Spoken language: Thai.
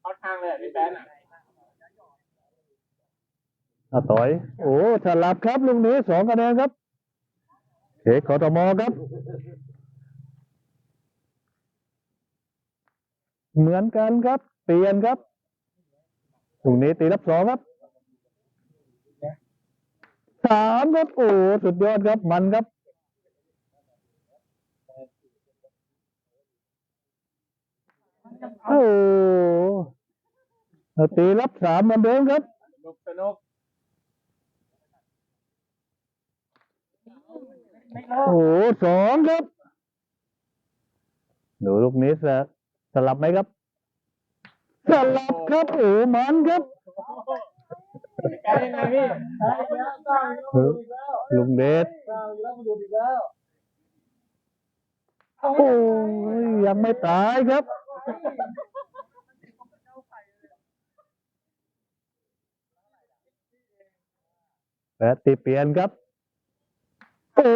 เข้าทางเลยพี่แป๊นอะอาต่อย โอ้ฉลับครับลูกนี้สองคะแนนครับเขตกทมครับ เหมือนกันครับ เปลี่ยนครับลูกนี้ตีรับสองครับสามครับโอ้สุดยอดครับมันครับโอ้ เราตีรับสามเหมือนเดิมครับสนุกสนุกโอ้โหสองครับดูลูกนี้สะสลับไหมครับ สลับครับโอ้มันครับแป๊นยังไงพี่ลุงเดชโอ้ยยังไม่ตายครับ และติเปียนครับ โอ้